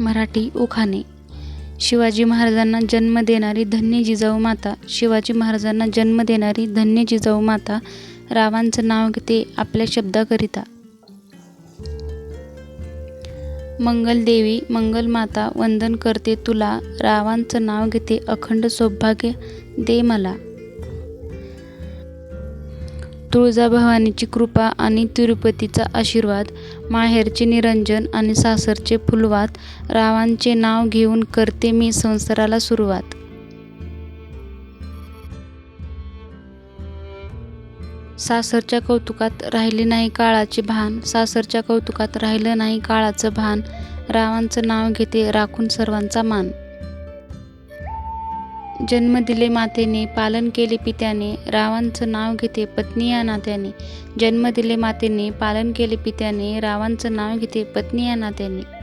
मराठी उखाणे. शिवाजी महाराजांना जन्म देणारी धन्य जिजाऊ माता शिवाजी महाराजांना जन्म देणारी धन्य जिजाऊ माता रावांचं नाव घेते आपल्या शब्दाकरिता. मंगलदेवी मंगलमाता वंदन करते तुला रावांचं नाव घेते अखंड सौभाग्य दे मला. तुळजाभवानीची कृपा आणि तिरुपतीचा आशीर्वाद माहेरचे निरंजन आणि सासरचे फुलवात रावांचे नाव घेऊन करते मी संसाराला सुरुवात. सासरच्या कौतुकात राहिले नाही काळाचे भान सासरच्या कौतुकात राहिलं नाही काळाचं भान रावांचं नाव घेते राखून सर्वांचा मान. जन्म दिले मातेने पालन केले पित्याने रावांचं नाव घेते पत्नी या नात्याने. जन्म दिले मातेने पालन केले पित्याने रावांचं नाव घेते पत्नी या नात्याने.